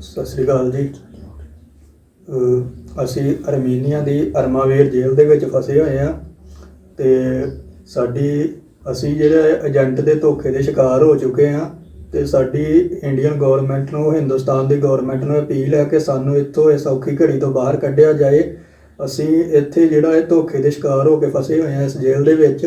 ਸਤਿ ਸ੍ਰੀ ਅਕਾਲ ਜੀ। ਅਸੀਂ ਅਰਮੀਨੀਆ ਦੀ ਅਰਮਾਵੇਰ ਜੇਲ੍ਹ ਦੇ ਵਿੱਚ ਫਸੇ ਹੋਏ ਆ ਤੇ ਸਾਡੀ ਅਸੀਂ ਜਿਹੜੇ ਏਜੰਟ ਦੇ ਧੋਖੇ ਦੇ ਸ਼ਿਕਾਰ ਹੋ ਚੁੱਕੇ ਆ ਤੇ ਸਾਡੀ ਇੰਡੀਅਨ ਗਵਰਨਮੈਂਟ ਨੂੰ, ਹਿੰਦੁਸਤਾਨ ਦੀ ਗਵਰਨਮੈਂਟ ਨੂੰ ਅਪੀਲ ਹੈ ਕਿ ਸਾਨੂੰ ਇੱਥੋਂ ਇਸ ਔਖੀ ਘੜੀ ਤੋਂ ਬਾਹਰ ਕੱਢਿਆ ਜਾਏ। ਅਸੀਂ ਇੱਥੇ ਜਿਹੜਾ ਇਹ ਧੋਖੇ ਦੇ ਸ਼ਿਕਾਰ ਹੋ ਕੇ ਫਸੇ ਹੋਏ ਆ ਇਸ ਜੇਲ੍ਹ ਦੇ ਵਿੱਚ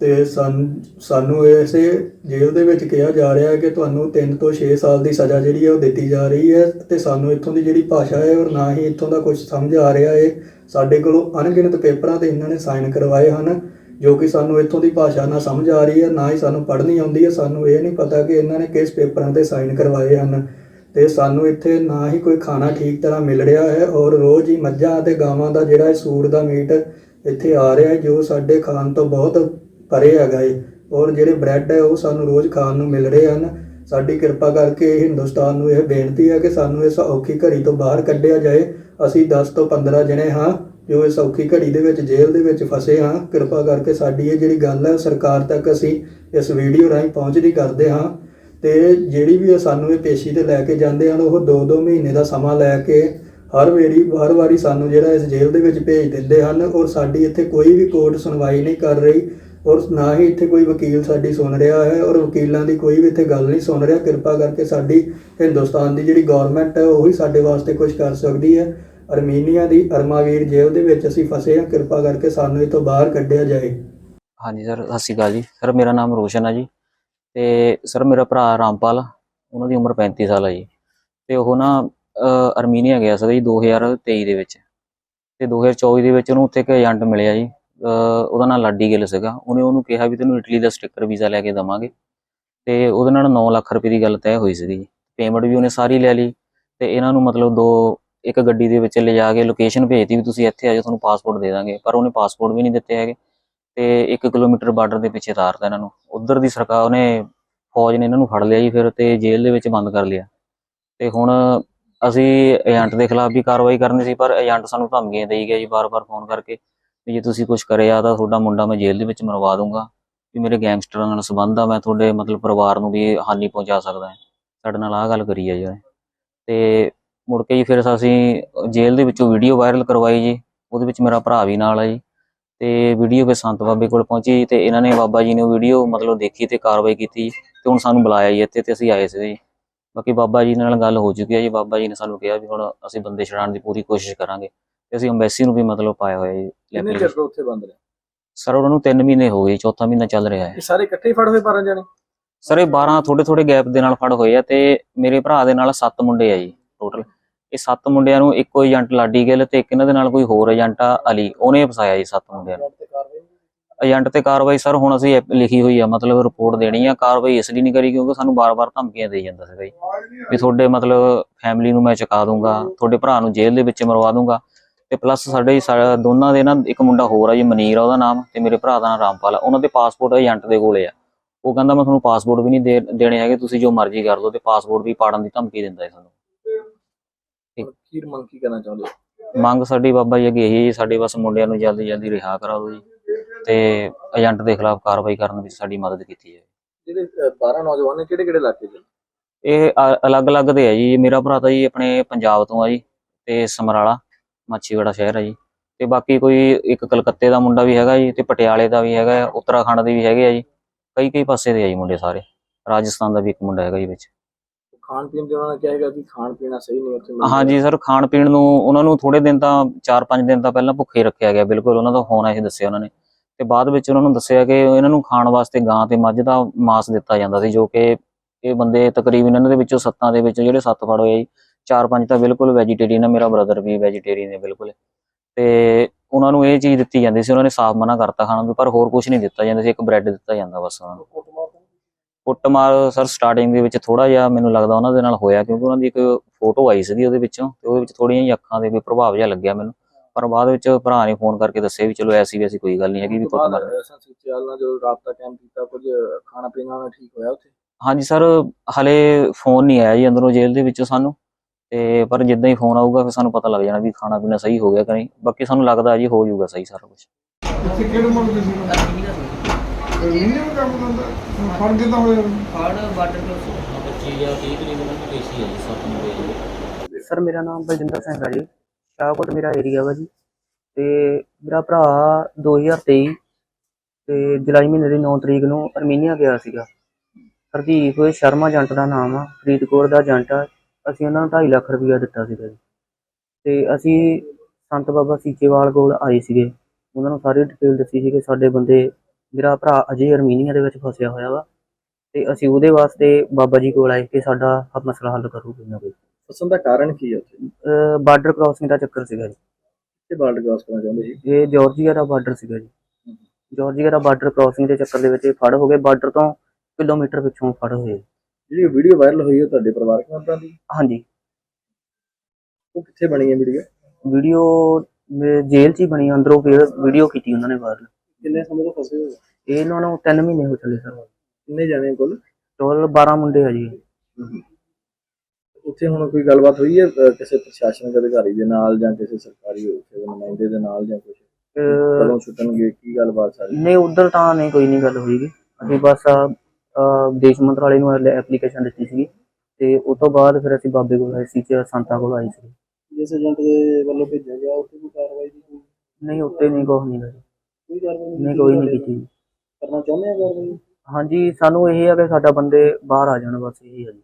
ਤੇ ਸਾਨ- ਸਾਨੂੰ ਇਸੇ ਜੇਲ੍ਹ ਦੇ ਵਿੱਚ ਕਿਹਾ ਜਾ ਰਿਹਾ ਹੈ ਕਿ ਤੁਹਾਨੂੰ 3 ਤੋਂ 6 ਸਾਲ ਦੀ ਸਜ਼ਾ ਜਿਹੜੀ ਹੈ ਉਹ ਦਿੱਤੀ ਜਾ ਰਹੀ ਹੈ ਤੇ ਸਾਨੂੰ ਇੱਥੋਂ ਦੀ ਜਿਹੜੀ ਭਾਸ਼ਾ ਹੈ ਔਰ ਨਾ ਹੀ ਇੱਥੋਂ ਦਾ ਕੁਝ ਸਮਝ ਆ ਰਿਹਾ ਹੈ, ਸਾਡੇ ਕੋਲੋਂ ਅਣਗਿਣਤ ਪੇਪਰਾਂ ਤੇ ਇਹਨਾਂ ਨੇ ਸਾਈਨ ਕਰਵਾਏ ਹਨ, ਜੋ ਕਿ ਸਾਨੂੰ ਇੱਥੋਂ ਦੀ ਭਾਸ਼ਾ ਨਾ ਸਮਝ ਆ ਰਹੀ ਹੈ, ਨਾ ਹੀ ਸਾਨੂੰ ਪੜ੍ਹਨੀ ਆਉਂਦੀ ਹੈ, ਸਾਨੂੰ ਇਹ ਨਹੀਂ ਪਤਾ ਕਿ ਇਹਨਾਂ ਨੇ ਕਿਸ ਪੇਪਰਾਂ ਤੇ ਸਾਈਨ ਕਰਵਾਏ ਹਨ ਤੇ ਸਾਨੂੰ ਇੱਥੇ ਨਾ ਹੀ ਕੋਈ ਖਾਣਾ ਠੀਕ ਤਰ੍ਹਾਂ ਮਿਲ ਰਿਹਾ ਹੈ ਔਰ ਰੋਜ਼ ਹੀ ਮੱਝਾਂ ਅਤੇ ਗਾਵਾਂ ਦਾ ਜਿਹੜਾ ਇਹ ਸੂਰ ਦਾ ਮੀਟ ਇੱਥੇ ਆ ਰਿਹਾ ਹੈ, ਜੋ ਸਾਡੇ ਖਾਣ ਤੋਂ ਬਹੁਤ ਪਰੇ ਹੈਗਾ ਏ। ਔਰ ਜਿਹੜੇ ਬ੍ਰੈਡ ਹੈ, ਉਹ ਸਾਨੂੰ ਰੋਜ਼ ਖਾਣ ਨੂੰ ਮਿਲ ਰਹੇ ਹਨ। ਸਾਡੀ ਕਿਰਪਾ ਕਰਕੇ ਹਿੰਦੁਸਤਾਨ ਨੂੰ ਇਹ ਬੇਨਤੀ ਹੈ ਕਿ ਸਾਨੂੰ ਇਸ ਔਖੀ ਘੜੀ ਤੋਂ ਬਾਹਰ ਕੱਢਿਆ ਜਾਏ। ਅਸੀਂ 10 ਤੋਂ 15 ਜਣੇ ਹਾਂ, ਜੋ ਇਸ ਔਖੀ ਘੜੀ ਦੇ ਵਿੱਚ ਜੇਲ੍ਹ ਦੇ ਵਿੱਚ ਫਸੇ ਹਾਂ। ਕਿਰਪਾ ਕਰਕੇ ਸਾਡੀ ਇਹ ਜਿਹੜੀ ਗੱਲ ਹੈ, ਸਰਕਾਰ ਤੱਕ ਅਸੀਂ ਇਸ ਵੀਡੀਓ ਰਾਹੀਂ ਪਹੁੰਚਦੀ ਕਰਦੇ ਹਾਂ। ਤੇ ਜਿਹੜੀ ਵੀ ਸਾਨੂੰ ਇਹ ਪੇਸ਼ੀ ਤੇ ਲੈ ਕੇ ਜਾਂਦੇ ਹਨ, ਉਹ 2-2 ਮਹੀਨੇ ਦਾ ਸਮਾਂ ਲੈ ਕੇ ਹਰ ਵੇਰੀ, ਹਰ ਵਾਰੀ ਸਾਨੂੰ ਜਿਹੜਾ ਇਸ ਜੇਲ੍ਹ ਦੇ ਵਿੱਚ ਭੇਜ ਦਿੰਦੇ ਹਨ। ਔਰ ਸਾਡੀ ਇੱਥੇ ਕੋਈ ਵੀ ਕੋਰਟ ਸੁਣਵਾਈ ਨਹੀਂ ਕਰ ਰਹੀ। ਔਰ ਨਾ ਹੀ ਇੱਥੇ ਕੋਈ ਵਕੀਲ ਸਾਡੀ ਸੁਣ ਰਿਹਾ ਹੈ ਔਰ ਵਕੀਲਾਂ ਦੀ ਕੋਈ ਵੀ ਇੱਥੇ ਗੱਲ ਨਹੀਂ ਸੁਣ ਰਿਹਾ, ਕਿਰਪਾ ਕਰਕੇ ਸਾਡੀ ਹਿੰਦੁਸਤਾਨ ਦੀ ਜਿਹੜੀ ਗਵਰਨਮੈਂਟ ਹੈ ਉਹੀ ਸਾਡੇ ਵਾਸਤੇ ਕੁਝ ਕਰ ਸਕਦੀ ਹੈ। ਅਰਮੀਨੀਆ ਦੀ ਅਰਮਾਵੀਰ ਜੇਲ੍ਹ ਦੇ ਵਿੱਚ ਅਸੀਂ ਫਸੇ ਹਾਂ, ਕਿਰਪਾ ਕਰਕੇ ਸਾਨੂੰ ਇਹ ਤੋਂ ਬਾਹਰ ਕੱਢਿਆ ਜਾਏ। ਹਾਂਜੀ ਸਰ, ਸਤਿ ਸ਼੍ਰੀ ਅਕਾਲ ਜੀ। ਸਰ, ਮੇਰਾ ਨਾਮ ਰੋਸ਼ਨ ਹੈ ਜੀ ਤੇ ਸਰ, ਮੇਰਾ ਭਰਾ ਰਾਮਪਾਲ, ਉਹਨਾਂ ਦੀ ਉਮਰ 35 ਸਾਲ ਹੈ ਜੀ। ਤੇ ਉਹ ਨਾ ਅਰਮੀਨੀਆ ਗਿਆ ਸੀਗਾ ਜੀ 2023 ਦੇ ਵਿੱਚ। ਤੇ 2024 ਦੇ ਵਿੱਚ ਉਹਨੂੰ ਉੱਥੇ ਇੱਕ ਏਜੰਟ ਮਿਲਿਆ ਜੀ। ਉਹਦਾ ਨਾਮ ਲਾਡੀ ਗਿੱਲ ਸੀਗਾ। ਉਹਨੇ ਉਹਨੂੰ ਕਿਹਾ ਵੀ ਤੈਨੂੰ ਇਟਲੀ ਦਾ ਸਟicker ਵੀਜ਼ਾ ਲੈ ਕੇ ਦਵਾਂਗੇ। ਤੇ ਉਹਦੇ ਨਾਲ 9 ਲੱਖ ਰੁਪਏ ਦੀ ਗੱਲ ਤੈਅ ਹੋਈ ਸੀਗੀ ਪੇਮੈਂਟ ਵੀ ਉਹਨੇ ਸਾਰੀ ਲੈ ਲਈ ਤੇ ਇਹਨਾਂ ਨੂੰ ਮਤਲਬ ਦੋ, ਇੱਕ ਗੱਡੀ ਦੇ ਵਿੱਚ ਲਿਜਾ ਕੇ ਲੋਕੇਸ਼ਨ ਭੇਜਤੀ ਵੀ ਤੁਸੀਂ ਇੱਥੇ ਆ ਜਾਓ, ਤੁਹਾਨੂੰ ਪਾਸਪੋਰਟ ਦੇ ਦਾਂਗੇ। ਪਰ ਉਹਨੇ ਪਾਸਪੋਰਟ ਵੀ ਨਹੀਂ ਦਿੱਤੇ ਹੈਗੇ ਤੇ 1 ਕਿਲੋਮੀਟਰ ਬਾਰਡਰ ਦੇ ਪਿੱਛੇ ਤਾਰਤਾ ਇਹਨਾਂ ਨੂੰ। ਉਧਰ ਦੀ ਸਰਕਾਰ, ਉਹਨੇ ਫੌਜ ਨੇ ਇਹਨਾਂ ਨੂੰ ਫੜ ਲਿਆ ਜੀ ਫਿਰ ਤੇ ਜੇਲ੍ਹ ਦੇ ਵਿੱਚ ਬੰਦ ਕਰ ਲਿਆ। ਤੇ ਹੁਣ ਅਸੀਂ ਏਜੰਟ ਦੇ ਖਿਲਾਫ ਵੀ ਕਾਰਵਾਈ ਕਰਨੀ ਸੀ, ਪਰ ਏਜੰਟ ਸਾਨੂੰ ਧਮਕੀਆਂ ਦੇਈ ਗਿਆ ਜੀ, ਬਾਰ-ਬਾਰ ਫੋਨ ਕਰਕੇ। ਵੀ ਜੇ ਤੁਸੀਂ ਕੁਝ ਕਰਿਆ ਤਾਂ ਤੁਹਾਡਾ ਮੁੰਡਾ ਮੈਂ ਜੇਲ੍ਹ ਦੇ ਵਿੱਚ ਮਰਵਾ ਦੂੰਗਾ ਵੀ ਮੇਰੇ ਗੈਂਗਸਟਰਾਂ ਨਾਲ ਸੰਬੰਧ ਆ, ਮੈਂ ਤੁਹਾਡੇ ਮਤਲਬ ਪਰਿਵਾਰ ਨੂੰ ਵੀ ਹਾਨੀ ਪਹੁੰਚਾ ਸਕਦਾ। ਹਾਂ ਸਾਡੇ ਨਾਲ ਆਹ ਗੱਲ ਕਰੀ ਹੈ ਜੀ ਉਹਨੇ ਤੇ ਮੁੜ ਕੇ ਜੀ ਫਿਰ ਅਸੀਂ ਜੇਲ੍ਹ ਦੇ ਵਿੱਚੋਂ ਵੀਡੀਓ ਵਾਇਰਲ ਕਰਵਾਈ ਜੀ, ਉਹਦੇ ਵਿੱਚ ਮੇਰਾ ਭਰਾ ਵੀ ਨਾਲ ਆ ਜੀ। ਤੇ ਵੀਡੀਓ ਫਿਰ ਸੰਤ ਬਾਬੇ ਕੋਲ ਪਹੁੰਚੀ ਤੇ ਇਹਨਾਂ ਨੇ ਬਾਬਾ ਜੀ ਨੇ ਵੀਡੀਓ ਮਤਲਬ ਦੇਖੀ ਤੇ ਕਾਰਵਾਈ ਕੀਤੀ ਤੇ ਹੁਣ ਸਾਨੂੰ ਬੁਲਾਇਆ ਜੀ ਇੱਥੇ ਤੇ ਅਸੀਂ ਆਏ ਸੀ ਜੀ। ਬਾਕੀ ਬਾਬਾ ਜੀ ਨਾਲ ਗੱਲ ਹੋ ਚੁੱਕੀ ਹੈ ਜੀ, ਬਾਬਾ ਜੀ ਨੇ ਸਾਨੂੰ ਕਿਹਾ ਵੀ ਹੁਣ ਅਸੀਂ ਬੰਦੇ ਛਡਾਉਣ ਦੀ ਪੂਰੀ ਕੋਸ਼ਿਸ਼ ਕਰਾਂਗੇ। ਤੇ ਅਸੀਂ ਅੰਬੈਸੀ ਨੂੰ ਵੀ ਮਤਲਬ ਪਾਇਆ ਹੋਇਆ ਜੀ ਕਿੰਨੇ। ਚਿਰ ਤੋਂ ਉੱਥੇ ਬੰਦ ਰਹੇ? ਸਰ ਉਹਨਾਂ ਨੂੰ 3 ਮਹੀਨੇ ਹੋ ਗਏ ਚੌਥਾ ਮਹੀਨਾ ਚੱਲ ਰਿਹਾ ਹੈ। ਇਹ ਸਾਰੇ ਇਕੱਠੇ ਹੀ ਫੜ ਹੋਏ 12 ਜਣੇ? ਸਰ ਇਹ 12 ਥੋੜੇ ਥੋੜੇ ਗੈਪ ਦੇ ਨਾਲ ਫੜ ਹੋਏ ਆ ਤੇ ਮੇਰੇ ਭਰਾ ਦੇ ਨਾਲ 7 ਮੁੰਡੇ ਆ ਜੀ ਟੋਟਲ ਇਹ 7 ਮੁੰਡਿਆਂ ਨੂੰ ਇੱਕੋ ਏਜੰਟ ਲਾਡੀ ਗਿੱਲ ਤੇ ਇੱਕ ਇਹਨਾਂ ਦੇ ਨਾਲ ਕੋਈ ਹੋਰ ਏਜੰਟ ਆ ਅਲੀ ਉਹਨੇ ਫਸਾਇਆ ਜੀ 7 ਮੁੰਡਿਆਂ ਨੂੰ। ਏਜੰਟ ਤੇ ਕਾਰਵਾਈ ਸਰ ਹੁਣ ਅਸੀਂ ਲਿਖੀ ਹੋਈ ਆ ਮਤਲਬ ਰਿਪੋਰਟ ਦੇਣੀ ਆ ਕਾਰਵਾਈ ਇਸ ਲਈ ਨਹੀਂ ਕਰੀ ਕਿਉਂਕਿ ਸਾਨੂੰ ਬਾਰ-ਬਾਰ ਧਮਕੀਆਂ ਦੇਈ ਜਾਂਦਾ ਸੀਗਾ ਜੀ। ਵੀ ਤੁਹਾਡੇ ਮਤਲਬ ਫੈਮਿਲੀ ਨੂੰ ਮੈਂ ਚੁਕਾ ਦੂੰਗਾ ਤੁਹਾਡੇ ਭਰਾ ਨੂੰ ਜੇਲ੍ਹ ਦੇ ਵਿੱਚ ਮਰਵਾ ਦੂੰਗਾ ਤੇ ਪਲੱਸ ਸਾਡੇ ਦੋਨਾਂ ਦੇ ਨਾ ਇੱਕ ਮੁੰਡਾ ਹੋਰ ਆ ਜੀ ਮਨੀਰ ਆ ਉਹਦਾ ਨਾਮ ਤੇ ਮੇਰੇ ਭਰਾ ਦਾ ਨਾਮ ਰਾਮਪਾਲ ਆ। ਉਹਨਾਂ ਦੇ ਪਾਸਪੋਰਟ ਏਜੰਟ ਦੇ ਕੋਲੇ ਆ। ਉਹ ਕਹਿੰਦਾ ਮੈਂ ਤੁਹਾਨੂੰ ਪਾਸਪੋਰਟ ਵੀ ਨਹੀਂ ਦੇਣੇ ਹੈਗੇ ਤੁਸੀਂ ਜੋ ਮਰਜ਼ੀ ਕਰ ਲਓ ਤੇ ਪਾਸਪੋਰਟ ਵੀ ਪਾੜਨ ਦੀ ਧਮਕੀ ਦਿੰਦਾ ਹੈ ਸਾਨੂੰ। ਅਖੀਰ ਮੰਗ ਕੀ ਕਰਨਾ ਚਾਹੁੰਦੇ ਹੋ? ਮੰਗ ਸਾਡੀ ਬਾਬਾ ਜੀ ਅੱਗੇ ਇਹੀ ਸਾਡੇ ਬਸ ਮੁੰਡਿਆਂ ਨੂੰ ਜਲਦੀ ਜਲਦੀ ਰਿਹਾ ਕਰਾ ਦਿਓ ਜੀ। ਤੇ ਏਜੰਟ ਦੇ ਖਿਲਾਫ ਕਾਰਵਾਈ ਕਰਨ ਵਿੱਚ ਸਾਡੀ ਮਦਦ ਕੀਤੀ ਜਾਵੇ। ਜਿਹੜੇ ਅ, 12 ਨੌਜਵਾਨ ਨੇ ਕਿਹੜੇ ਕਿਹੜੇ ਇਲਾਕੇ ਦੇ? ਇਹ ਅਲੱਗ-ਅਲੱਗ ਦੇ ਆ ਜੀ। ਮੇਰਾ ਭਰਾ ਤਾਂ ਜੀ ਆਪਣੇ ਪੰਜਾਬ ਤੋਂ ਆ ਜੀ ਤੇ ਸਮਰਾਲਾ। ਮਾਛੀਵਾੜਾ ਸ਼ਹਿਰ ਆ ਜੀ। ਤੇ ਬਾਕੀ ਕੋਈ ਇੱਕ ਕਲਕੱਤੇ ਦਾ ਮੁੰਡਾ ਵੀ ਹੈਗਾ ਜੀ ਤੇ ਪਟਿਆਲੇ ਦਾ ਵੀ ਹੈਗਾ ਉੱਤਰਾਖੰਡ ਦੇ ਵੀ ਹੈਗੇ ਆ ਜੀ। ਕਈ ਕਈ ਪਾਸੇ ਦੇ ਆ ਜੀ ਮੁੰਡੇ ਸਾਰੇ। ਰਾਜਸਥਾਨ ਦਾ ਵੀ ਇੱਕ ਮੁੰਡਾ ਹੈਗਾ ਜੀ ਵਿੱਚ। ਖਾਣ ਪੀਣ ਦੇ ਉਹਨਾਂ ਨੇ ਕਿਹਾ ਹੈਗਾ ਕਿ ਖਾਣ ਪੀਣਾ ਸਹੀ ਨਹੀਂ ਉੱਥੇ। ਹਾਂਜੀ ਸਰ ਖਾਣ ਪੀਣ ਨੂੰ ਉਹਨਾਂ ਨੂੰ ਥੋੜੇ ਦਿਨ ਤਾਂ 4-5 ਦਿਨ ਤਾਂ ਪਹਿਲਾਂ ਭੁੱਖੇ ਰੱਖਿਆ ਗਿਆ ਬਿਲਕੁਲ ਉਹਨਾਂ ਦਾ ਹੋਣਾ ਇਹ ਦੱਸਿਆ ਉਹਨਾਂ ਨੇ। ਤੇ ਬਾਅਦ ਵਿੱਚ ਉਹਨਾਂ ਨੂੰ ਦੱਸਿਆ ਕਿ ਇਹਨਾਂ ਨੂੰ ਖਾਣ ਵਾਸਤੇ ਗਾਂ ਤੇ ਮੱਝ ਦਾ ਮਾंस ਦਿੱਤਾ ਜਾਂਦਾ ਸੀ ਜੋ ਕਿ ਇਹ ਬੰਦੇ ਤਕਰੀਬਨ ਇਹਨਾਂ ਦੇ ਵਿੱਚੋਂ ਸੱਤਾਂ ਦੇ ਵਿੱਚੋਂ ਜਿਹੜੇ ਸੱਤ ਫੜ ਹੋਏ ਜੀ ਚਾਰ ਪੰਜ ਤਾਂ ਬਿਲਕੁਲ ਵੈਜੀਟੇਰੀਅਨ ਹੈ ਮੇਰਾ ਬ੍ਰਦਰ ਵੀ ਵੈਜੀਟੇਰੀਅਨ ਹੈ ਬਿਲਕੁਲ। ਤੇ ਉਹਨਾਂ ਨੂੰ ਇਹ ਚੀਜ਼ ਦਿੱਤੀ ਜਾਂਦੀ ਸੀ ਉਹਨਾਂ ਨੇ ਸਾਫ਼ ਮਨਾ ਕਰਤਾ ਖਾਣ ਨੂੰ ਪਰ ਹੋਰ ਕੁਝ ਨਹੀਂ ਦਿੱਤਾ ਜਾਂਦਾ ਸੀ ਇੱਕ ਬ੍ਰੈਡ ਦਿੱਤਾ ਜਾਂਦਾ ਬਸ ਉਹਨਾਂ ਨੂੰ। ਕੁੱਟਮਾਰ ਸਰ ਸਟਾਰਟਿੰਗ ਦੇ ਵਿੱਚ ਥੋੜਾ ਜਿਹਾ ਮੈਨੂੰ ਲੱਗਦਾ ਉਹਨਾਂ ਦੇ ਨਾਲ ਹੋਇਆ ਕਿਉਂਕਿ ਉਹਨਾਂ ਦੀ ਇੱਕ ਫੋਟੋ ਆਈ ਸੀਗੀ ਉਹਦੇ ਵਿੱਚੋਂ ਤੇ ਉਹਦੇ ਵਿੱਚ ਥੋੜੀਆਂ ਜਿਹੀਆਂ ਅੱਖਾਂ ਦੇ ਵੀ ਪ੍ਰਭਾਵ ਜਿਹਾ ਲੱਗਿਆ ਮੈਨੂੰ। ਪਰ ਬਾਅਦ ਵਿੱਚ ਭਰਾ ਨੇ ਫੋਨ ਕਰਕੇ ਦੱਸਿਆ ਵੀ ਚਲੋ ਐਸੀ ਵੈਸੀ ਕੋਈ ਗੱਲ ਨਹੀਂ ਹੈਗੀ ਵੀ ਕੁੱਟਮਾਰ। ਐਸਐਸਸੀਚੀਐਲ ਨਾਲ ਜੋ ਰਾਬਤਾ ਕਾਇਮ ਕੀਤਾ ਕੁਝ ਖਾਣਾ ਪੀਣਾ ਨਾਲ ਠੀਕ ਹੋਇਆ ਉੱਥੇ? ਹਾਂਜੀ ਸਰ ਹਲੇ ਫੋਨ ਨਹੀਂ ਆਇਆ ਜੀ ਅੰਦਰੋਂ ਜੇਲ੍ਹ ਦੇ ਵਿੱਚੋਂ ਸਾਨੂੰ। ਤੇ ਪਰ ਜਿੱਦਾਂ ਹੀ ਫੋਨ ਆਊਗਾ ਫਿਰ ਸਾਨੂੰ ਪਤਾ ਲੱਗ ਜਾਣਾ ਵੀ ਖਾਣਾ ਪੀਣਾ ਸਹੀ ਹੋ ਗਿਆ ਕਿ ਨਹੀਂ। ਬਾਕੀ ਸਾਨੂੰ ਲੱਗਦਾ ਜੀ ਹੋ ਜਾਊਗਾ ਸਹੀ ਸਾਰਾ ਕੁਝ ਇੱਥੇ ਕਿਹੜੇ ਮੁਲਕ ਦੇ ਸੀ? ਅਰਮੀਨੀਆ ਵਿੱਚ ਕੰਮ ਕਰਦਾ। ਫੜ ਕਿੱਦਾਂ ਹੋਇਆ ਫੜ ਬਾਰਡਰ ਤੇ 25 ਜਾਂ 30 ਤਰੀਕ ਨੂੰ ਕੇਸੀ ਹੈ ਜੀ 7 ਮੁੰਡੇ ਸਰ ਮੇਰਾ ਨਾਮ ਬਲਜਿੰਦਰ ਸਿੰਘ ਹੈ ਜੀ। ਸ਼ਾਹਕੋਟ ਮੇਰਾ ਏਰੀਆ ਵਾ ਜੀ। ਤੇ ਮੇਰਾ ਭਰਾ 2023 ਤੇ ਜੁਲਾਈ ਮਹੀਨੇ ਦੀ 9 ਤਰੀਕ ਨੂੰ ਅਰਮੀਨੀਆ ਗਿਆ ਸੀਗਾ। ਹਰਦੀਪ ਸ਼ਰਮਾ ਏਜੰਟ ਦਾ ਨਾਮ ਆ। ਫਰੀਦਕੋਟ ਦਾ ਏਜੰਟ ਆ। ਅਸੀਂ ਉਹਨਾਂ ਨੂੰ 2.5 ਲੱਖ ਰੁਪਇਆ ਦਿੱਤਾ ਸੀਗਾ ਜੀ। ਤੇ ਅਸੀਂ ਸੰਤ ਬਾਬਾ ਸੀਚੇਵਾਲ ਕੋਲ ਆਏ ਸੀਗੇ। ਉਹਨਾਂ ਨੂੰ ਸਾਰੀ ਡਿਟੇਲ ਦੱਸੀ ਸੀ ਕਿ ਸਾਡੇ ਬੰਦੇ ਮੇਰਾ ਭਰਾ ਅਜੇ ਅਰਮੀਨੀਆ ਦੇ ਵਿੱਚ ਫਸਿਆ ਹੋਇਆ ਵਾ। ਤੇ ਅਸੀਂ ਉਹਦੇ ਵਾਸਤੇ ਬਾਬਾ ਜੀ ਕੋਲ ਆਏ ਕਿ ਸਾਡਾ ਆਹ ਮਸਲਾ ਹੱਲ ਕਰੂ ਕੋਈ ਨਾ ਕੋਈ ਫਸਣ ਦਾ ਕਾਰਨ ਕੀ ਹੈ ਉੱਥੇ? ਬਾਰਡਰ ਕ੍ਰਾਸਿੰਗ ਦਾ ਚੱਕਰ ਸੀਗਾ ਜੀ। ਕਿੱਥੇ ਬਾਰਡਰ ਕ੍ਰਾਸ ਕਰਨਾ ਚਾਹੁੰਦੇ ਸੀ? ਇਹ ਜਾਰਜੀਆ ਦਾ ਬਾਰਡਰ ਸੀਗਾ ਜੀ। ਜਾਰਜੀਆ ਦਾ ਬਾਰਡਰ ਕ੍ਰਾਸਿੰਗ ਦੇ ਚੱਕਰ ਦੇ ਵਿੱਚ ਫੜ ਹੋ ਗਏ। ਬਾਰਡਰ ਤੋਂ ਕਿਲੋਮੀਟਰ ਪਿੱਛੋਂ ਫੜ ਹੋਏ। ਜਿਹੜੀ ਵੀਡੀਓ ਵਾਇਰਲ ਹੋਈ ਹੈ ਤੁਹਾਡੇ ਪਰਿਵਾਰਕ ਮੈਂਬਰਾਂ ਦੀ? ਹਾਂਜੀ। ਉਹ ਕਿੱਥੇ ਬਣੀ ਹੈ ਵੀਡੀਓ? ਵੀਡੀਓ ਜੇਲ੍ਹ 'ਚ ਹੀ ਬਣੀ ਅੰਦਰੋਂ ਫਿਰ ਵੀਡੀਓ ਕੀਤੀ ਉਹਨਾਂ ਨੇ ਬਾਹਰ ਕਿੰਨੇ ਸਮੇਂ ਤੋਂ ਫਸੇ ਹੋਏ ਇਹ ਇਹਨਾਂ ਨੂੰ 3 ਮਹੀਨੇ ਹੋ ਚੱਲੇ ਸਰ। ਕਿੰਨੇ ਜਾਣੇ ਕੋਲ? ਟੋਟਲ 12 ਮੁੰਡੇ ਆ ਜੀ ਉੱਥੇ ਹੁਣ ਕੋਈ ਗੱਲਬਾਤ ਹੋਈ ਹੈ ਅਹ, ਕਿਸੇ ਪ੍ਰਸ਼ਾਸਨਿਕ ਅਧਿਕਾਰੀ ਦੇ ਨਾਲ ਜਾਂ ਕਿਸੇ ਸਰਕਾਰੀ ਉੱਥੇ ਦੇ ਨੁਮਾਇੰਦੇ ਦੇ ਨਾਲ ਜਾਂ ਕੁਝ ਅਹ ਕਦੋਂ ਛੁੱਟਣਗੇ ਕੀ ਗੱਲਬਾਤ ਸਾਰੀ? ਨਹੀਂ ਉਧਰ ਤਾਂ ਨਹੀਂ ਕੋਈ ਨਹੀਂ ਗੱਲ ਹੋਈਗੀ ਅਸੀਂ ਬਸ ਅਹ, ਵਿਦੇਸ਼ ਮੰਤਰਾਲੇ ਨੂੰ ਐਪਲੀਕੇਸ਼ਨ ਦਿੱਤੀ ਸੀਗੀ ਤੇ ਉਸ ਤੋਂ ਬਾਅਦ ਫਿਰ ਅਸੀਂ ਬਾਬੇ ਕੋਲ ਆਏ ਸੀ ਤੇ ਸੰਤਾਂ ਕੋਲ ਆਏ ਸੀ। ਜਿਸ ਏਜੰਟ ਦੇ ਵੱਲੋਂ ਭੇਜਿਆ ਗਿਆ ਉੱਥੇ ਕੋਈ ਕਾਰਵਾਈ ਦੀ ਕੋਈ ਨਹੀਂ ਉੱਤੇ ਨਹੀਂ ਕੁਛ ਨਹੀਂ ਹੋਇਆ। ਕੋਈ ਕਾਰਵਾਈ ਨਹੀਂ ਕੋਈ ਨਹੀਂ ਕੀਤੀ। ਕਰਨਾ ਚਾਹੁੰਦੇ ਆ ਕਾਰਵਾਈ? ਹਾਂਜੀ ਸਾਨੂੰ ਇਹ ਆ ਕਿ ਸਾਡਾ ਬੰਦੇ ਬਾਹਰ ਆ ਜਾਣ ਬਸ ਇਹੀ ਹੈ ਜੀ।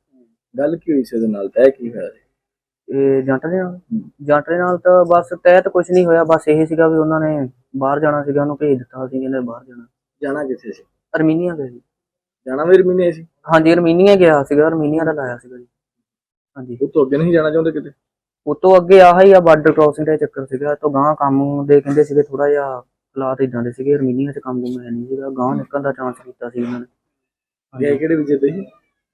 ਗੱਲ ਕੀ ਹੋਈ ਸੀ ਉਹਦੇ ਨਾਲ? ਤੈਅ ਕੀ ਹੋਇਆ ਇਹ ਜੰਟ ਦੇ ਨਾਲ? ਜੰਟ ਦੇ ਨਾਲ ਤਾਂ ਬਸ ਤਹਿਤ ਕੁਝ ਨਹੀਂ ਹੋਇਆ ਬਸ ਇਹ ਸੀਗਾ ਵੀ ਉਹਨਾਂ ਨੇ ਬਾਹਰ ਜਾਣਾ ਸੀਗਾ ਉਹਨੂੰ ਭੇਜ ਦਿੱਤਾ ਸੀ ਕਹਿੰਦੇ ਬਾਹਰ ਜਾਣਾ। ਜਾਣਾ ਕਿੱਥੇ ਸੀ? ਅਰਮੀਨੀਆ ਗਏ ਸੀ। ਜਾਣਾ ਵੀ ਰਮੀਨੇ ਸੀ? ਹਾਂਜੀ ਅਰਮੀਨੀਆ ਗਿਆ ਸੀਗਾ ਅਰਮੀਨੀਆ ਦਾ ਲਾਇਆ ਸੀਗਾ ਜੀ। ਹਾਂਜੀ। ਉਹ ਤੋਂ ਅੱਗੇ ਨਹੀਂ ਜਾਣਾ ਚਾਹੁੰਦੇ ਕਿਤੇ? ਉਹ ਤੋਂ ਅੱਗੇ ਆਹ ਹੀ ਆ ਬਾਰਡਰ ਕ੍ਰਾਸਿੰਗ ਦਾ ਚੱਕਰ ਸੀਗਾ। ਤੋਂ ਗਾਂ ਕੰਮ ਦੇ ਕਹਿੰਦੇ ਸੀਗੇ ਥੋੜਾ ਜਿਹਾ ਹਾਲਾਤ ਇਦਾਂ ਦੇ ਸੀਗੇ ਅਰਮੀਨੀਆ 'ਚ ਕੰਮ ਕੁਮ ਹੈ ਨਹੀਂ ਸੀਗਾ। ਗਾਂ ਨਿਕਲਣ ਦਾ ਚਾਂਸ ਕੀਤਾ ਸੀ ਉਹਨਾਂ ਨੇ। ਗਏ ਕਿਹੜੇ ਵਿਜੇ ਤੇ ਸੀ?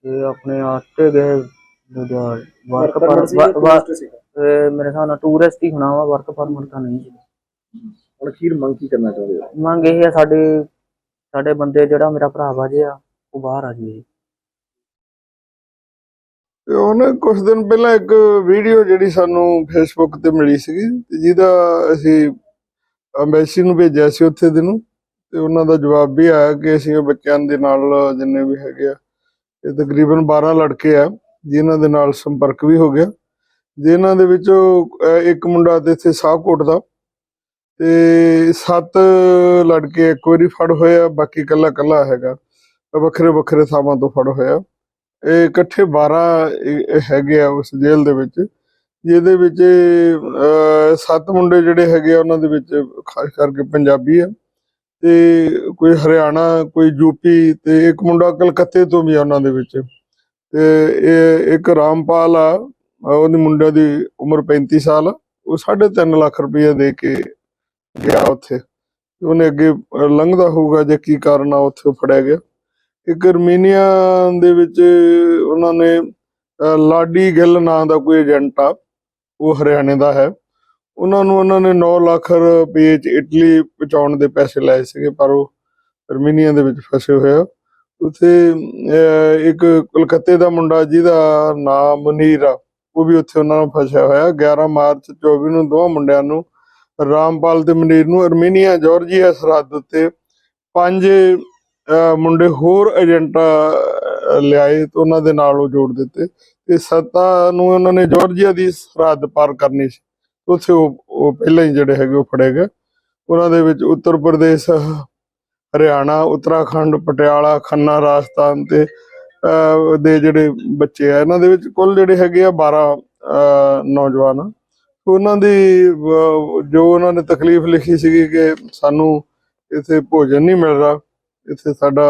ਤੇ ਆਪਣੇ ਆਸਤੇ ਗਏ ਦੂਜਾ ਵਰਕ Work permit ਸੀ ਜਾਂ ਪਰ tourist ਸੀ? ਮੇਰੇ ਹਿਸਾਬ ਨਾਲ ਟੂਰਿਸਟ ਹੀ ਹੋਣਾ ਵਾ ਵਰਕ ਪਰਮਿਟ ਤਾਂ ਨਹੀਂ ਸੀ ਹੁਣ ਅਖੀਰ ਮੰਗ ਕੀ ਕਰਨਾ ਚਾਹੁੰਦੇ ਹੋ? ਮੰਗ ਇਹ ਆ ਸਾਡੇ ਸਾਡੇ ਬੰਦੇ ਜਿਹੜਾ ਮੇਰਾ ਭਰਾ ਵਾਜੇ ਆ ਉਹ ਬਾਹਰ ਆ ਜੀ। ਤੇ ਉਹਨੇ ਕੁਝ ਦਿਨ ਪਹਿਲਾਂ ਇੱਕ ਵੀਡੀਓ ਜਿਹੜੀ ਸਾਨੂੰ ਫੇਸਬੁੱਕ ਤੇ ਮਿਲੀ ਸੀਗੀ, ਤੇ ਜਿਹਦਾ ਅਸੀਂ ਅੰਬੈਸੀ ਨੂੰ ਭੇਜਿਆ ਸੀ ਉੱਥੇ ਦੇ ਨੂੰ, ਤੇ ਉਹਨਾਂ ਦਾ ਜਵਾਬ ਵੀ ਆਇਆ ਕਿ ਅਸੀਂ ਉਹ ਬੱਚਿਆਂ ਦੇ ਨਾਲ ਜਿੰਨੇ ਵੀ ਹੈਗੇ ਆ, ਇਹ ਤਕਰੀਬਨ 12 ਲੜਕੇ ਆ, ਜਿਨ੍ਹਾਂ ਦੇ ਨਾਲ ਸੰਪਰਕ ਵੀ ਹੋ ਗਿਆ। ਜਿਨ੍ਹਾਂ ਦੇ ਵਿੱਚੋਂ ਇੱਕ ਮੁੰਡਾ ਤੇ ਇੱਥੇ ਸਾਹਕੋਟ ਦਾ, ਤੇ ਸੱਤ ਲੜਕੇ ਇੱਕ ਵਾਰੀ ਫੜ ਹੋਏ ਆ, ਬਾਕੀ ਕੱਲਾ ਕੱਲਾ ਹੈਗਾ। ਵੱਖਰੇ ਵੱਖਰੇ ਥਾਵਾਂ ਤੋਂ ਫੜ ਹੋਇਆ। ਇਹ ਇਕੱਠੇ 12 ਹੈਗੇ ਆ ਉਸ ਜੇਲ੍ਹ ਦੇ ਵਿੱਚ, ਜਿਹਦੇ ਵਿੱਚ ਸੱਤ ਮੁੰਡੇ ਜਿਹੜੇ ਹੈਗੇ ਆ ਉਹਨਾਂ ਦੇ ਵਿੱਚ ਖਾਸ ਕਰਕੇ ਪੰਜਾਬੀ ਆ ਤੇ ਕੋਈ ਹਰਿਆਣਾ, ਕੋਈ ਯੂਪੀ ਤੇ ਇੱਕ ਮੁੰਡਾ ਕਲਕੱਤੇ ਤੋਂ ਵੀ ਆ ਉਹਨਾਂ ਦੇ ਵਿੱਚ। ਤੇ ਇਹ ਇੱਕ ਰਾਮਪਾਲ ਆ ਅਹ ਉਹਦੀ ਮੁੰਡੇ ਦੀ ਉਮਰ 35 ਸਾਲ ਆ, ਉਹ 3.5 ਲੱਖ ਰੁਪਏ ਦੇ ਕੇ ਗਿਆ ਉੱਥੇ। ਉਹਨੇ ਅੱਗੇ ਲੰਘਦਾ ਹੋਊਗਾ ਜੇ ਕੀ ਕਾਰਨ ਆ ਉੱਥੇ ਉਹ ਫੜਿਆ ਗਿਆ। ਇੱਕ ਅਰਮੀਨੀਆ ਦੇ ਵਿੱਚ ਉਹਨਾਂ ਨੇ ਲਾਡੀ ਗਿੱਲ ਨਾਂ ਦਾ ਕੋਈ ਏਜੰਟ ਆ, ਉਹ ਹਰਿਆਣੇ ਦਾ ਹੈ। ਉਹਨਾਂ ਨੂੰ ਉਹਨਾਂ ਨੇ 9 ਲੱਖ ਰੁਪਏ ਚ ਇਟਲੀ ਪਹੁੰਚਾਉਣ ਦੇ ਪੈਸੇ ਲਏ ਸੀਗੇ, ਪਰ ਉਹ ਅਰਮੀਨੀਆ ਦੇ ਵਿੱਚ ਫਸੇ ਹੋਏ ਆ। ਉੱਥੇ ਇੱਕ ਕਲਕੱਤੇ ਦਾ ਮੁੰਡਾ ਜਿਹਦਾ ਨਾਮ ਮਨੀਰ ਆ, ਉਹ ਵੀ ਉੱਥੇ ਉਹਨਾਂ ਨਾਲ ਫਸਿਆ ਹੋਇਆ। 11 ਮਾਰਚ 24 ਨੂੰ ਦੋਵਾਂ ਮੁੰਡਿਆਂ ਨੂੰ ਰਾਮਪਾਲ ਤੇ ਮਨੀਰ ਨੂੰ ਅਰਮੀਨੀਆ, ਜਾਰਜੀਆ ਸਰਹੱਦ ਉੱਤੇ ਪੰਜ ਮੁੰਡੇ ਹੋਰ ਏਜੰਟ ਲਿਆਏ ਤੇ ਉਹਨਾਂ ਦੇ ਨਾਲ ਉਹ ਜੋੜ ਦਿੱਤੇ। ਤੇ ਸੱਤਾ ਨੂੰ ਉਹਨਾਂ ਨੇ ਜਾਰਜੀਆ ਦੀ ਸਰਹੱਦ ਪਾਰ ਕਰਨੀ ਸੀ। ਉੱਥੇ ਉਹ ਪਹਿਲਾਂ ਹੀ ਜਿਹੜੇ ਹੈਗੇ ਉਹ ਫੜੇ ਗਏ। ਉਹਨਾਂ ਦੇ ਵਿੱਚ ਉੱਤਰ ਪ੍ਰਦੇਸ਼ ਹਰਿਆਣਾ ਉੱਤਰਾਖੰਡ ਪਟਿਆਲਾ ਖੰਨਾ ਰਾਜਸਥਾਨ ਤੇ ਦੇ ਜਿਹੜੇ ਬੱਚੇ ਆ ਇਹਨਾਂ ਦੇ ਵਿੱਚ ਕੁੱਲ ਜਿਹੜੇ ਹੈਗੇ ਆ 12 ਅਹ, ਨੌਜਵਾਨ। ਆ। ਉਹਨਾਂ ਦੀ ਜੋ ਉਹਨਾਂ ਨੇ ਤਕਲੀਫ ਲਿਖੀ ਸੀਗੀ ਕਿ ਸਾਨੂੰ ਇੱਥੇ ਭੋਜਨ ਨਹੀਂ ਮਿਲ ਰਿਹਾ ਇੱਥੇ ਸਾਡਾ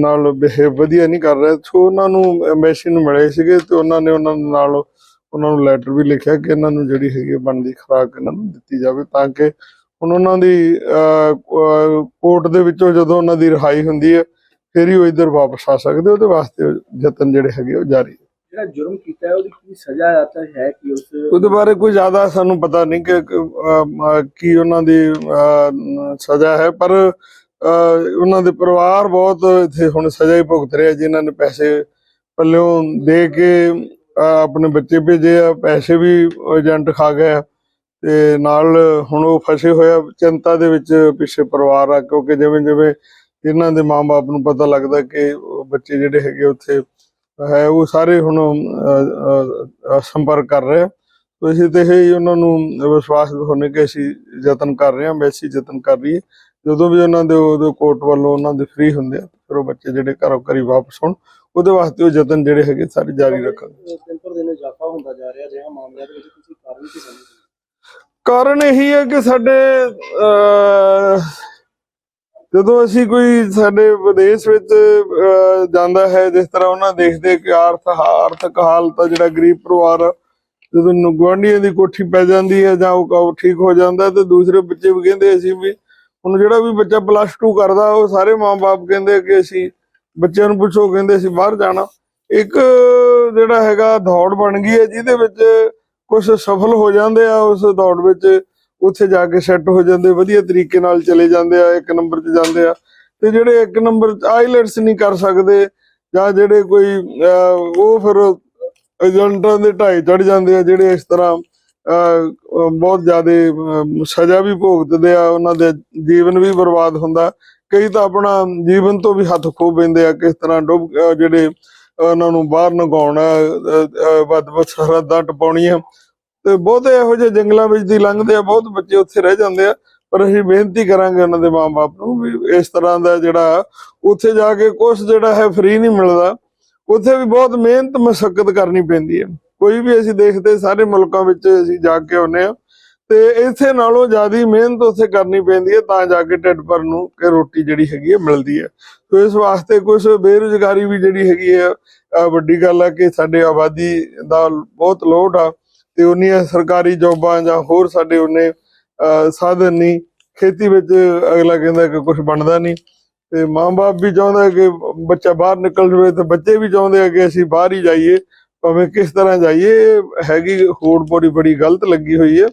ਨਾਲ ਬਿਹੇਵ ਵਧੀਆ ਨਹੀਂ ਕਰ ਰਿਹਾ। ਸੋ ਉਹਨਾਂ ਨੂੰ ਐਮਬੈਸੀ ਨੂੰ ਮਿਲੇ ਸੀਗੇ ਤੇ ਉਹਨਾਂ ਨੇ ਉਹਨਾਂ ਨਾਲ ਉਹਨਾਂ ਨੂੰ ਲੈਟਰ ਵੀ ਲਿਖਿਆ ਕਿ ਇਹਨਾਂ ਨੂੰ ਜਿਹੜੀ ਹੈਗੀ ਬਣਦੀ ਖੁਰਾਕ ਇਹਨਾਂ ਨੂੰ ਦਿੱਤੀ ਜਾਵੇ ਤਾਂ ਕਿ ਹੁਣ ਉਹਨਾਂ ਦੀ ਕੋਰਟ ਦੇ ਵਿੱਚੋਂ ਜਦੋਂ ਉਹਨਾਂ ਦੀ ਰਿਹਾਈ ਹੁੰਦੀ ਹੈ, ਫਿਰ ਹੀ ਉਹ ਇੱਧਰ ਵਾਪਸ ਆ ਸਕਦੇ, ਉਹਦੇ ਵਾਸਤੇ ਯਤਨ ਜਿਹੜੇ ਹੈਗੇ ਉਹ ਜਾਰੀ ਜਿਹੜਾ ਜੁਰਮ ਕੀਤਾ ਹੈ, ਉਹਦੀ ਕੀ ਸਜ਼ਾ ਆਤਾ ਹੈ ਕਿ ਉਸ ਉਹਦੇ ਬਾਰੇ ਕੋਈ ਜ਼ਿਆਦਾ ਸਾਨੂੰ ਪਤਾ ਨਹੀਂ ਕਿ, ਕੀ ਉਹਨਾਂ ਦੀ ਸਜ਼ਾ ਹੈ, ਪਰ ਉਹਨਾਂ ਦੇ ਪਰਿਵਾਰ ਬਹੁਤ ਇੱਥੇ ਹੁਣ ਸਜ਼ਾ ਹੀ ਭੁਗਤ ਰਿਹਾ, ਜਿਨ੍ਹਾਂ ਨੇ ਪੈਸੇ ਪੱਲਿਓਂ ਦੇ ਕੇ ਆਪਣੇ ਬੱਚੇ ਭੇਜੇ ਆ, ਪੈਸੇ ਵੀ ਏਜੰਟ ਖਾ ਗਏ ਤੇ ਨਾਲ ਹੁਣ ਉਹ ਫਸੇ ਹੋਇਆ ਚਿੰਤਾ ਦੇ ਵਿੱਚ ਪਿੱਛੇ ਪਰਿਵਾਰ ਆ, ਕਿਉਂਕਿ ਜਿਵੇਂ ਜਿਵੇਂ ਇਹਨਾਂ ਦੇ ਮਾਪੇ ਨੂੰ ਪਤਾ ਲੱਗਦਾ ਕਿ ਬੱਚੇ ਜਿਹੜੇ ਹੈਗੇ ਉੱਥੇ ਹੈ ਉਹ ਸਾਰੇ ਹੁਣ ਸੰਪਰਕ ਕਰ ਰਹੇ ਆ। ਤੋ ਅਸੀਂ ਤੇ ਇਹ ਹੀ ਉਹਨਾਂ ਨੂੰ ਵਿਸ਼ਵਾਸ ਦਿਖਾਉਂਦੇ ਕਿ ਅਸੀਂ ਯਤਨ ਕਰ ਰਹੇ ਹਾਂ ਮੈਸੀ ਯਤਨ ਕਰ ਰਹੀ ਹੈ ਜਦੋਂ ਵੀ ਉਹਨਾਂ ਦੇ ਉਹਦੇ ਕੋਰਟ ਵੱਲੋਂ ਉਹਨਾਂ ਦੇ ਫ੍ਰੀ ਹੁੰਦੇ ਆ ਫਿਰ ਉਹ ਬੱਚੇ ਜਿਹੜੇ ਘਰੋਂ ਘਰੀ ਵਾਪਸ ਹੋਣ ਉਹਦੇ ਵਾਸਤੇ ਉਹ ਯਤਨ ਜਿਹੜੇ ਹੈਗੇ ਸਾਰੇ ਜਾਰੀ ਰੱਖਾਂਗੇ। ਦਿਨ ਪਰ ਦਿਨ ਇਜ਼ਾਫਾ ਹੁੰਦਾ ਜਾ ਰਿਹਾ ਜਿਹੜਾ ਮਾਮਲਿਆਂ ਦੇ ਵਿੱਚ ਤੁਸੀਂ ਕਾਰਨ ਕੀ ਸਮਝਦੇ ਕਾਰਨ ਇਹੀ ਹੈ ਕਿ ਸਾਡੇ ਜਦੋਂ ਅਸੀਂ ਕੋਈ ਸਾਡੇ ਵਿਦੇਸ਼ ਵਿੱਚ ਜਾਂਦਾ ਹੈ, ਜਿਸ ਤਰ੍ਹਾਂ ਉਹਨਾਂ ਦੇਖਦੇ ਕਿ ਆਰਥ, ਆਰਥਿਕ ਹਾਲਤ ਜਿਹੜਾ ਗਰੀਬ ਪਰਿਵਾਰ ਜਦੋਂ ਨੂੰ ਗੁਆਂਢੀਆਂ ਦੀ ਕੋਠੀ ਪੈ ਜਾਂਦੀ ਹੈ ਜਾਂ ਉਹ ਠੀਕ ਹੋ ਜਾਂਦਾ ਤੇ ਦੂਸਰੇ ਬੱਚੇ ਵੀ ਕਹਿੰਦੇ ਅਸੀਂ ਵੀ, ਹੁਣ ਜਿਹੜਾ ਵੀ ਬੱਚਾ ਪਲੱਸ 2 ਕਰਦਾ, ਉਹ ਸਾਰੇ ਮਾਪੇ ਕਹਿੰਦੇ ਕਿ ਅਸੀਂ ਬੱਚਿਆਂ ਨੂੰ ਪੁੱਛੋ, ਕਹਿੰਦੇ ਅਸੀਂ ਬਾਹਰ ਜਾਣਾ। ਇੱਕ ਜਿਹੜਾ ਹੈਗਾ ਦੌੜ ਬਣ ਗਈ ਹੈ, ਜਿਹਦੇ ਵਿੱਚ ਕੁਝ ਸਫਲ ਹੋ ਜਾਂਦੇ ਆ ਉਸ ਦੌੜ ਵਿੱਚ। ਉੱਥੇ ਜਾ ਕੇ ਸੈੱਟ ਹੋ ਜਾਂਦੇ ਵਧੀਆ ਤਰੀਕੇ ਨਾਲ ਚਲੇ ਜਾਂਦੇ ਆ ਇੱਕ ਨੰਬਰ 'ਚ ਜਾਂਦੇ ਆ। ਤੇ ਜਿਹੜੇ ਇੱਕ ਨੰਬਰ ਆਈਲੈਟਸ ਨਹੀਂ ਕਰ ਸਕਦੇ ਜਾਂ ਜਿਹੜੇ ਕੋਈ ਅਹ, ਉਹ ਫਿਰ ਏਜੰਟਾਂ ਦੇ ਢਾਈ ਚੜ ਜਾਂਦੇ ਆ ਜਿਹੜੇ ਇਸ ਤਰ੍ਹਾਂ ਅਹ, ਬਹੁਤ ਜ਼ਿਆਦਾ ਸਜ਼ਾ ਵੀ ਭੁਗਤਦੇ ਆ ਉਹਨਾਂ ਦੇ ਜੀਵਨ ਵੀ ਬਰਬਾਦ ਹੁੰਦਾ। ਕਈ ਤਾਂ ਆਪਣਾ ਜੀਵਨ ਤੋਂ ਵੀ ਹੱਥ ਖੋ ਬੈਂਦੇ ਆ ਕਿਸ ਤਰ੍ਹਾਂ ਡੁੱਬ ਅਹ, ਜਿਹੜੇ ਉਹਨਾਂ ਨੂੰ ਬਾਹਰ ਨਗਾਉਣਾ ਵੱਧ ਵੱਧ ਸਰਹੱਦਾਂ ਟਪਾਉਣੀਆਂ ਤੇ ਬਹੁਤੇ ਇਹੋ ਜਿਹੇ ਜੰਗਲਾਂ ਵਿੱਚ ਦੀ ਲੰਘਦੇ ਆ, ਬਹੁਤ ਬੱਚੇ ਉੱਥੇ ਰਹਿ ਜਾਂਦੇ ਆ। ਪਰ ਅਸੀਂ ਬੇਨਤੀ ਕਰਾਂਗੇ ਉਹਨਾਂ ਦੇ ਮਾਪੇ ਨੂੰ ਵੀ ਇਸ ਤਰ੍ਹਾਂ ਦਾ ਜਿਹੜਾ ਉੱਥੇ ਜਾ ਕੇ ਕੁਝ ਜਿਹੜਾ ਹੈ ਫ੍ਰੀ ਨਹੀਂ ਮਿਲਦਾ। ਉੱਥੇ ਵੀ ਬਹੁਤ ਮਿਹਨਤ ਮਸ਼ਕਤ ਕਰਨੀ ਪੈਂਦੀ ਹੈ। ਕੋਈ ਵੀ ਅਸੀਂ ਦੇਖਦੇ ਸਾਰੇ ਮੁਲਕਾਂ ਵਿੱਚ ਅਸੀਂ ਜਾ ਕੇ ਆਉਂਦੇ ਆ ਤੇ ਇੱਥੇ ਨਾਲੋਂ ਜ਼ਿਆਦਾ ਮਿਹਨਤ ਉੱਥੇ ਕਰਨੀ ਪੈਂਦੀ ਹੈ, ਤਾਂ ਜਾ ਕੇ ਢਿੱਡ ਭਰ ਨੂੰ ਕਿ ਰੋਟੀ ਜਿਹੜੀ ਹੈਗੀ ਹੈ ਮਿਲਦੀ ਹੈ। ਸੋ ਇਸ ਵਾਸਤੇ ਕੁਝ ਬੇਰੁਜ਼ਗਾਰੀ ਵੀ ਜਿਹੜੀ ਹੈਗੀ ਹੈ ਵੱਡੀ ਗੱਲ ਹੈ ਕਿ ਸਾਡੇ ਆਬਾਦੀ ਦਾ ਬਹੁਤ ਲੋਡ ਆ। ਤੇ ਉਹਨੀਆਂ ਸਰਕਾਰੀ ਜੋਬਾਂ ਜਾਂ ਹੋਰ ਸਾਡੇ ਉਹਨੇ ਸਾਧਨ ਨਹੀਂ। ਖੇਤੀ ਵਿੱਚ ਅਗਲਾ ਕਹਿੰਦਾ ਕਿ ਕੁਝ ਬਣਦਾ ਨਹੀਂ। ਤੇ ਮਾਂ-ਬਾਪ ਵੀ ਚਾਹੁੰਦਾ ਕਿ ਬੱਚਾ ਬਾਹਰ ਨਿਕਲ ਜਾਵੇ ਤੇ ਬੱਚੇ ਵੀ ਚਾਹੁੰਦੇ ਆ ਕਿ ਅਸੀਂ ਬਾਹਰ ਹੀ ਜਾਈਏ ਭਾਵੇਂ ਕਿਸ ਤਰ੍ਹਾਂ ਜਾਈਏ। ਇਹ ਹੈਗੀ ਹੋੜ ਬੜੀ ਬੜੀ ਗਲਤ ਲੱਗੀ ਹੋਈ ਹੈ।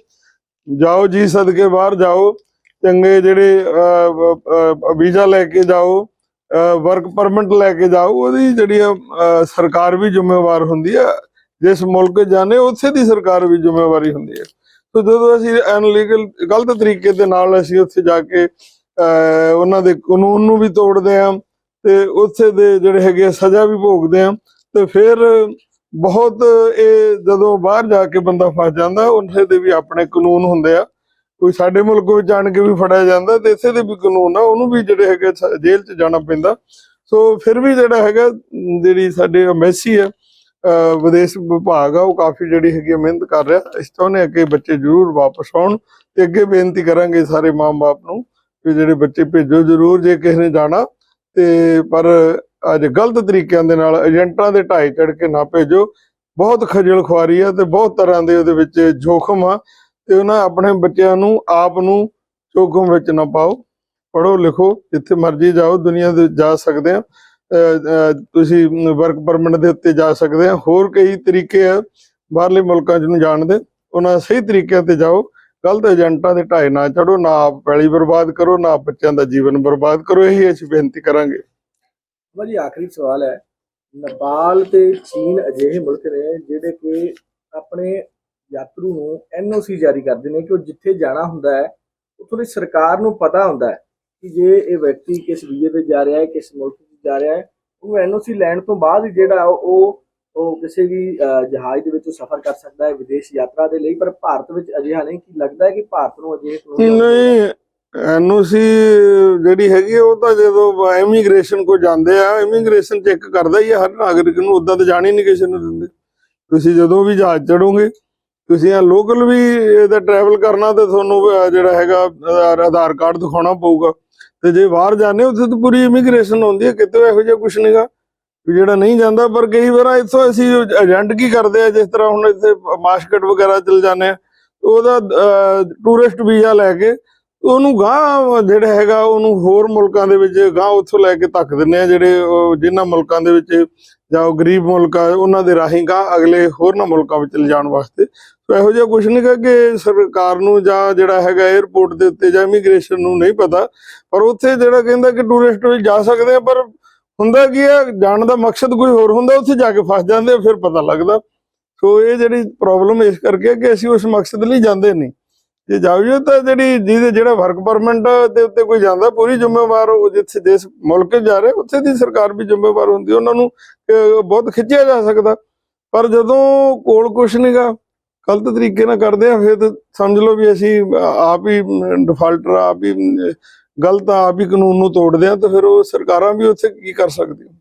ਜਾਓ ਜੀ ਸਦਕੇ ਬਾਹਰ ਜਾਓ। ਚੰਗੇ ਜਿਹੜੇ ਵੀਜ਼ਾ ਲੈ ਕੇ ਜਾਓ ਵਰਕ ਪਰਮਿਟ ਲੈ ਕੇ ਜਾਓ ਉਹਦੀ ਜਿਹੜੀ ਆ, ਸਰਕਾਰ ਵੀ ਜ਼ਿੰਮੇਵਾਰ ਹੁੰਦੀ ਹੈ ਜਿਸ ਮੁਲਕ ਜਾਣੇ ਉੱਥੇ ਦੀ ਸਰਕਾਰ ਵੀ ਜ਼ਿੰਮੇਵਾਰੀ ਹੁੰਦੀ ਹੈ। ਸੋ ਜਦੋਂ ਅਸੀਂ ਅਨਲੀਗਲ ਗਲਤ ਤਰੀਕੇ ਦੇ ਨਾਲ ਅਸੀਂ ਉੱਥੇ ਜਾ ਕੇ ਉਹਨਾਂ ਦੇ ਕਾਨੂੰਨ ਨੂੰ ਵੀ ਤੋੜਦੇ ਆ ਤੇ ਉੱਥੇ ਦੇ ਜਿਹੜੇ ਹੈਗੇ ਆ, ਸਜ਼ਾ ਵੀ ਭੋਗਦੇ ਆ ਤੇ ਫਿਰ ਬਹੁਤ ਇਹ ਜਦੋਂ ਬਾਹਰ ਜਾ ਕੇ ਬੰਦਾ ਫਸ ਜਾਂਦਾ ਉੱਥੇ ਦੇ ਵੀ ਆਪਣੇ ਕਾਨੂੰਨ ਹੁੰਦੇ ਆ। ਕੋਈ ਸਾਡੇ ਮੁਲਕ ਵਿੱਚ ਆਣ ਕੇ ਵੀ ਫੜਿਆ ਜਾਂਦਾ ਤੇ ਇੱਥੇ ਦੇ ਵੀ ਕਾਨੂੰਨ ਆ ਉਹਨੂੰ ਵੀ ਜਿਹੜੇ ਹੈਗੇ ਸ- ਜੇਲ੍ਹ 'ਚ ਜਾਣਾ ਪੈਂਦਾ। ਸੋ ਫਿਰ ਵੀ ਜਿਹੜਾ ਹੈਗਾ ਜਿਹੜੀ ਸਾਡੇ ਐਮਬੈਸੀ ਆ ਵਿਦੇਸ਼ ਵਿਭਾਗ ਆ, ਉਹ ਕਾਫੀ ਜਿਹੜੀ ਹੈਗੀ ਆ ਮਿਹਨਤ ਕਰ ਰਿਹਾ। ਅਸੀਂ ਚਾਹੁੰਦੇ ਹਾਂ ਕਿ ਬੱਚੇ ਜ਼ਰੂਰ ਵਾਪਸ ਆਉਣ ਤੇ ਅੱਗੇ ਬੇਨਤੀ ਕਰਾਂਗੇ ਸਾਰੇ ਮਾਂ-ਬਾਪ ਨੂੰ ਕਿ ਜਿਹੜੇ ਬੱਚੇ ਭੇਜੋ। ਜ਼ਰੂਰ ਜੇ ਕਿਸੇ ਨੇ ਜਾਣਾ ਤੇ ਪਰ ਅੱਜ ਗਲਤ ਤਰੀਕਿਆਂ ਦੇ ਨਾਲ ਏਜੰਟਾਂ ਦੇ ਢਾਈ ਚੜ ਕੇ ਨਾ ਭੇਜੋ। ਬਹੁਤ ਖਜਲ ਖੁਆਰੀ ਆ ਤੇ ਬਹੁਤ ਤਰ੍ਹਾਂ ਦੇ ਉਹਦੇ ਵਿੱਚ ਜੋਖਮ ਆ ਤੇ ਉਹਨਾਂ ਆਪਣੇ ਬੱਚਿਆਂ ਨੂੰ, ਆਪ ਨੂੰ ਜੋਖਮ ਵਿੱਚ ਨਾ ਪਾਓ। ਪੜੋ ਲਿਖੋ, ਜਿੱਥੇ ਮਰਜ਼ੀ ਜਾਓ, ਦੁਨੀਆ ਦੇ ਜਾ ਸਕਦੇ ਆ। ਤੁਸੀਂ ਵਰਕ ਪਰਮਿਟ ਦੇ ਉੱਤੇ ਜਾ ਸਕਦੇ ਆ। ਹੋਰ ਕਈ ਤਰੀਕੇ ਆ ਬਾਹਰਲੇ ਮੁਲਕਾਂ 'ਚ ਨੂੰ ਜਾਣ ਦੇ। ਉਹਨਾਂ ਸਹੀ ਤਰੀਕਿਆਂ ਤੇ ਜਾਓ। ਗਲਤ ਏਜੰਟਾਂ ਦੇ ਢਾਏ ਨਾ ਚੜੋ ਨਾ ਆਪ ਪੈਲੀ ਬਰਬਾਦ ਕਰੋ, ਨਾ ਬੱਚਿਆਂ ਦਾ ਜੀਵਨ ਬਰਬਾਦ ਕਰੋ। ਇਹੀ ਅਸੀਂ ਬੇਨਤੀ ਕਰਾਂਗੇ। ਜੀ, ਆਖਰੀ ਸਵਾਲ ਹੈ। ਨੇਪਾਲ ਤੇ ਚੀਨ ਅਜਿਹੇ ਮੁਲਕ ਨੇ ਜਿਹੜੇ ਕਿ ਆਪਣੇ ਯਾਤਰੂ ਨੂੰ ਐਨਓਸੀ ਜਾਰੀ ਕਰਦੇ ਨੇ ਕਿ ਉਹ ਜਿੱਥੇ ਜਾਣਾ ਹੁੰਦਾ ਹੈ, ਉੱਥੋਂ ਦੀ ਸਰਕਾਰ ਨੂੰ ਪਤਾ ਹੁੰਦਾ ਹੈ ਕਿ ਜੇ ਇਹ ਵਿਅਕਤੀ ਕਿਸ ਵੀਜ਼ੇ ਤੇ ਜਾ ਰਿਹਾ ਹੈ, ਕਿਸ ਮੁਲਕ ਜਾ ਰਿਹਾ ਹੈ। ਉਹਨੂੰ ਐਨਓਸੀ ਲੈਣ ਤੋਂ ਬਾਅਦ ਜਿਹੜਾ ਉਹ ਉਹ ਕਿਸੇ ਵੀ ਜਹਾਜ਼ ਦੇ ਵਿੱਚ ਸਫ਼ਰ ਕਰ ਸਕਦਾ ਹੈ ਵਿਦੇਸ਼ ਯਾਤਰਾ ਦੇ ਲਈ। ਪਰ ਭਾਰਤ ਵਿੱਚ ਅਜਿਹਾ ਨਹੀਂ ਕਿ ਲੱਗਦਾ ਹੈ ਕਿ ਭਾਰਤ ਨੂੰ ਕਾਨੂੰਨ ਨਹੀਂ ਐਨਓਸੀ ਜਿਹੜੀ ਹੈਗੀ ਉਹ ਤਾਂ ਜਦੋਂ ਇਮੀਗ੍ਰੇਸ਼ਨ ਕੋ ਜਾਂਦੇ ਆ ਇਮੀਗ੍ਰੇਸ਼ਨ ਚੈੱਕ ਕਰਦਾ ਹੀ ਹਰ ਨਾਗਰਿਕ ਨੂੰ ਉਦਾਂ ਤਾਂ ਜਾਣ ਨਹੀਂ ਕਿਸੇ ਨੂੰ ਦਿੰਦੇ। ਤੁਸੀਂ ਜਦੋਂ ਵੀ ਜਹਾਜ਼ ਚੜੋਗੇ ਤੁਸੀਂ ਆ ਲੋਕਲ ਵੀ ਇਹਦਾ ਟਰੈਵਲ ਕਰਨਾ ਤੇ ਤੁਹਾਨੂੰ ਜਿਹੜਾ ਹੈਗਾ ਆਧਾਰ ਕਾਰਡ ਦਿਖਾਉਣਾ ਪਊਗਾ। ਤੇ ਜੇ ਬਾਹਰ ਜਾਂਦੇ ਉੱਥੇ ਤਾਂ ਪੂਰੀ ਇਮੀਗ੍ਰੇਸ਼ਨ ਹੁੰਦੀ ਹੈ, ਕਿਤੇ ਇਹੋ ਜਿਹਾ ਕੁਝ ਨਹੀਂਗਾ ਜਿਹੜਾ ਨਹੀਂ ਜਾਂਦਾ, ਪਰ ਕਈ ਵਾਰ ਇੱਥੋਂ ਅਸੀਂ ਏਜੰਟ ਕੀ ਕਰਦੇ ਆ, ਜਿਸ ਤਰ੍ਹਾਂ ਹੁਣ ਇੱਥੇ ਮਾਸਕਟ ਵਗੈਰਾ ਚਲ ਜਾਂਦੇ ਆ ਉਹਦਾ ਟੂਰਿਸਟ ਵੀਜ਼ਾ ਲੈ ਕੇ ਉਹਨੂੰ ਗਾਂ ਜਿਹੜਾ ਹੈਗਾ, ਉਹਨੂੰ ਹੋਰ ਮੁਲਕਾਂ ਦੇ ਵਿੱਚ ਗਾਂ ਉੱਥੋਂ ਲੈ ਕੇ ਧੱਕ ਦਿੰਦੇ ਆ, ਜਿਹੜੇ ਉਹ, ਜਿਨ੍ਹਾਂ ਮੁਲਕਾਂ ਦੇ ਵਿੱਚ ਜਾਂ ਉਹ ਗਰੀਬ ਮੁਲਕ ਆ ਉਹਨਾਂ ਦੇ ਰਾਹੀਂ ਗਾਂ ਅਗਲੇ ਹੋਰਨਾਂ ਮੁਲਕਾਂ ਵਿੱਚ ਲਿਜਾਣ ਵਾਸਤੇ ਇਹੋ ਜਿਹਾ ਕੁਝ ਨਹੀਂ ਕਿ ਸਰਕਾਰ ਨੂੰ ਜਾਂ ਜਿਹੜਾ ਹੈਗਾ 에ਅਰਪੋਰਟ ਦੇ ਉੱਤੇ ਜਾਂ ਇਮੀਗ੍ਰੇਸ਼ਨ ਨੂੰ ਨਹੀਂ ਪਤਾ। ਪਰ ਉੱਥੇ ਜਿਹੜਾ ਕਹਿੰਦਾ ਕਿ ਟੂਰਿਸਟ ਵੀ ਜਾ ਸਕਦੇ ਆ, ਪਰ ਹੁੰਦਾ ਕੀ ਹੈ ਜਾਣ ਦਾ ਮਕਸਦ ਕੋਈ ਹੋਰ ਹੁੰਦਾ, ਉੱਥੇ ਜਾ ਕੇ ਫਸ ਜਾਂਦੇ ਫਿਰ ਪਤਾ ਲੱਗਦਾ। ਸੋ ਇਹ ਜਿਹੜੀ ਪ੍ਰੋਬਲਮ ਇਸ ਕਰਕੇ ਕਿ ਅਸੀਂ ਉਸ ਮਕਸਦ ਲਈ ਜਾਂਦੇ ਨਹੀਂ ਜੇ ਜਾਊਗਾ ਤਾਂ ਜਿਹੜੀ ਜਿਹਦੇ ਜਿਹੜਾ ਵਰਕ ਪਰਮਿਟ ਦੇ ਉੱਤੇ ਕੋਈ ਜਾਂਦਾ, ਪੂਰੀ ਜ਼ਿੰਮੇਵਾਰ ਉਹ ਜਿੱਥੇ ਜਿਸ ਮੁਲਕ ਜਾ ਰਿਹਾ, ਉੱਥੇ ਦੀ ਸਰਕਾਰ ਵੀ ਜ਼ਿੰਮੇਵਾਰ ਹੁੰਦੀ ਉਹਨਾਂ ਨੂੰ ਬਹੁਤ ਖਿੱਚਿਆ ਜਾ ਸਕਦਾ। ਪਰ ਜਦੋਂ ਕੋਲ ਕੁਛ ਨਹੀਂਗਾ ਗਲਤ ਤਰੀਕੇ ਨਾਲ ਕਰਦੇ ਆ ਫਿਰ ਤਾਂ ਸਮਝ ਲਓ ਵੀ ਅਸੀਂ ਆਪ ਹੀ ਡਿਫਾਲਟਰ ਆਪ ਹੀ ਅਮ, ਗਲਤ ਆਪ ਹੀ ਕਾਨੂੰਨ ਨੂੰ ਤੋੜਦੇ ਆ ਤਾਂ ਫਿਰ ਉਹ ਸਰਕਾਰਾਂ ਵੀ ਉੱਥੇ ਕੀ ਕਰ ਸਕਦੀਆਂ?